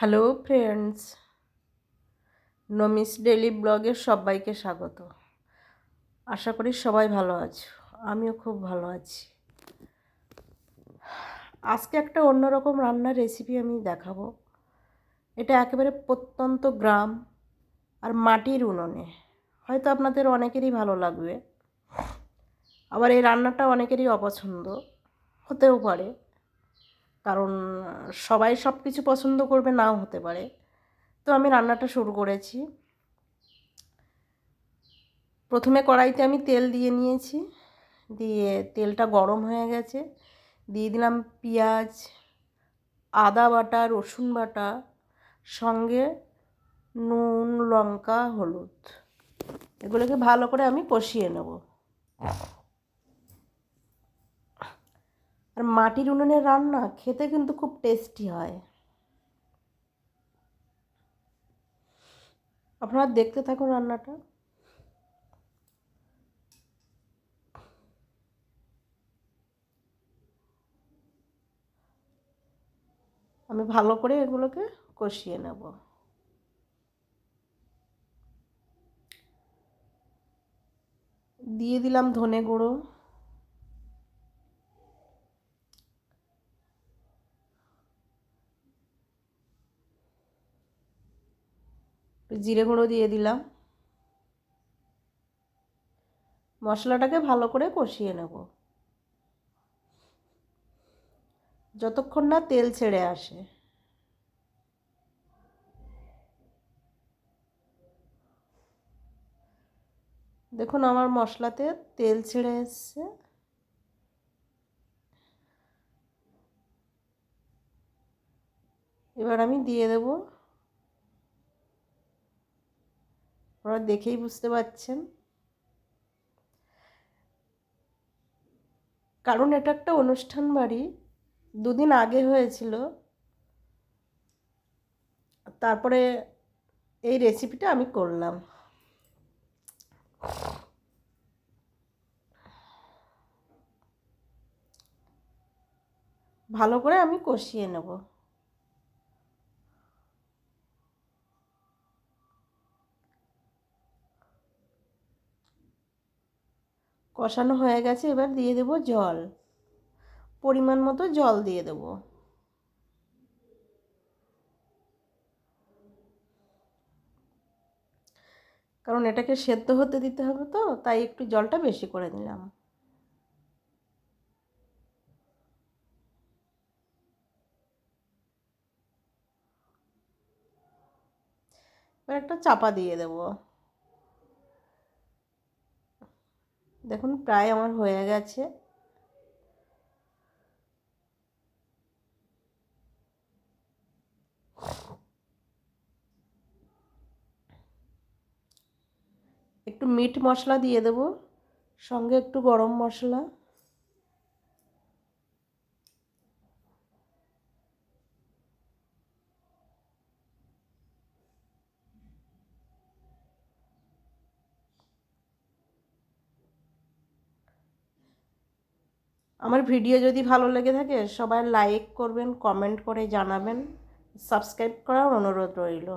Hello friends নমিস daily ব্লগের সবাইকে স্বাগত। আশা করি সবাই ভালো আছো। আমিও খুব ভালো আছি। আজকে একটা অন্যরকম রান্নার রেসিপি আমি দেখাবো। এটা একেবারে প্রত্যন্ত গ্রাম আর মাটির উনুনে। হয়তো আপনাদের অনেকেরই ভালো লাগবে। আবার এই রান্নাটা অনেকেরই অপছন্দ। হতেও পারে। কারণ, সবাই সব কিছু পছন্দ করবে নাও হতে পারে। তো আমি রান্নাটা শুরু করেছি। প্রথমে কড়াইতে আমি তেল দিয়ে নিয়েছি। দিয়ে তেলটা গরম হয়ে গেছে। দিয়ে দিলাম পেঁয়াজ, আদা বাটা, রসুন বাটা, সঙ্গে নুন, লঙ্কা, হলুদ। এগুলোকে ভালো করে আমি কষিয়ে নেব। আর মাটির উনুনের রান্না খেতে কিন্তু খুব টেস্টি হয়। আপনারা দেখতে থাকুন রান্নাটা। আমি ভালো করে এগুলোকে কষিয়ে নেব। দিয়ে দিলাম ধনে গুঁড়ো। জিরে গুঁড়ো দিয়ে দিলাম। মশলাটাকে ভালো করে কষিয়ে নেব। যতক্ষণ না তেল ছেড়ে আসে। দেখুন আমার মশলাতে তেল ছেড়ে এসছে। এবার আমি দিয়ে দেবো আপনারা দেখেই বুঝতে পারছেন। কারণ এটা একটা অনুষ্ঠান বাড়ি, দুদিন আগে হয়েছিল। তারপরে এই রেসিপিটা আমি করলাম। ভালো করে আমি কষিয়ে নেব। কষানো হয়ে গেছে, এবার দিয়ে দেব জল। পরিমাণ মতো জল দিয়ে দেব। কারণ এটাকে সেদ্ধ হতে দিতে হবে তো, তাই একটু জলটা বেশি করে দিলাম এবার একটা চাপা দিয়ে দেবো। দেখুন প্রায় আমার হয়ে গেছে। একটু মিট মশলা দিয়ে দেব সঙ্গে একটু গরম মশলা। আমার ভিডিও যদি ভালো লেগে থাকে, সবাই লাইক করবেন কমেন্ট করে জানাবেন। সাবস্ক্রাইব করার অনুরোধ রইল।